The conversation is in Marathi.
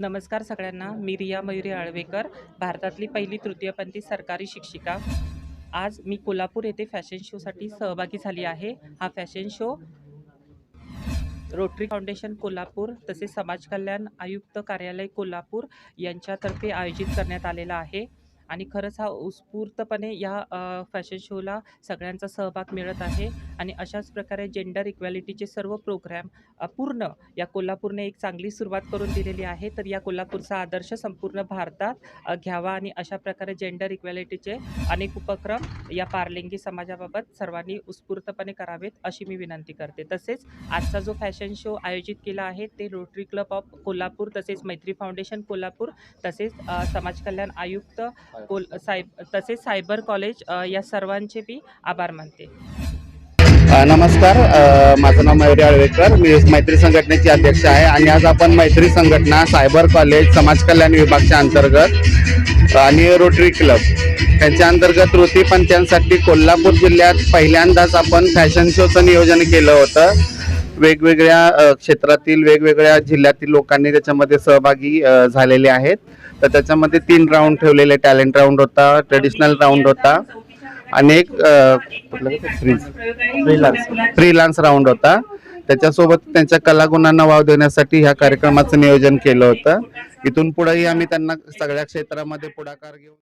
नमस्कार सगळ्यांना. मी रिया मयुरी आळवेकर भारतातली पहिली तृतीयपंथी सरकारी शिक्षिका. आज मी कोल्हापूर येथे फॅशन शोसाठी सहभागी झाली आहे. हा fashion show Rotary Foundation Kolhapur तसेच समाज कल्याण आयुक्त कार्यालय कोल्हापूर यांच्यातर्फे आयोजित करण्यात आलेला आहे. आणि खरंच हा उत्स्फूर्तपणे या फॅशन शोला सगळ्यांचा सहभाग मिळत आहे आणि अशाच प्रकारे जेंडर इक्वॅलिटीचे सर्व प्रोग्रॅम पूर्ण या कोल्हापूरने एक चांगली सुरुवात करून दिलेली आहे. तर या कोल्हापूरचा आदर्श संपूर्ण भारतात घ्यावा आणि अशा प्रकारे जेंडर इक्वॅलिटीचे अनेक उपक्रम या पारलिंगी समाजाबाबत सर्वांनी उत्स्फूर्तपणे करावेत अशी मी विनंती करते. तसेच आजचा जो फॅशन शो आयोजित केला आहे ते रोटरी क्लब ऑफ कोल्हापूर तसेच मैत्री फाउंडेशन कोल्हापूर तसेच समाज कल्याण आयुक्त कोल साय तसेच सायबर कॉलेज या सर्वांचे मी आभार मानते. नमस्कार. माझं नाव मयुरी आळवेकर. मी मैत्री संघटनेची अध्यक्ष आहे आणि आज आपण मैत्री संघटना सायबर कॉलेज समाज कल्याण विभागच्या अंतर्गत आणि रोटरी क्लब यांच्या अंतर्गत वृत्तीपंथीयांसाठी कोल्हापूर जिल्ह्यात पहिल्यांदाच आपण फॅशन शोचं नियोजन केलं होतं. वेगवेगळ्या क्षेत्रातील वेगवेगळ्या जिल्ह्यातील लोकांनी त्याच्यामध्ये सहभागी झालेले आहेत. तर त्याच्यामध्ये तीन राऊंड ठेवलेले टॅलेंट राऊंड होता ट्रेडिशनल राऊंड होता आणि एक फ्रीलान्स राऊंड होता. त्याच्यासोबत त्यांच्या कलागुणांना वाव देण्यासाठी ह्या कार्यक्रमाचं नियोजन केलं होतं. इथून पुढेही आम्ही त्यांना सगळ्या क्षेत्रामध्ये पुढाकार घेऊन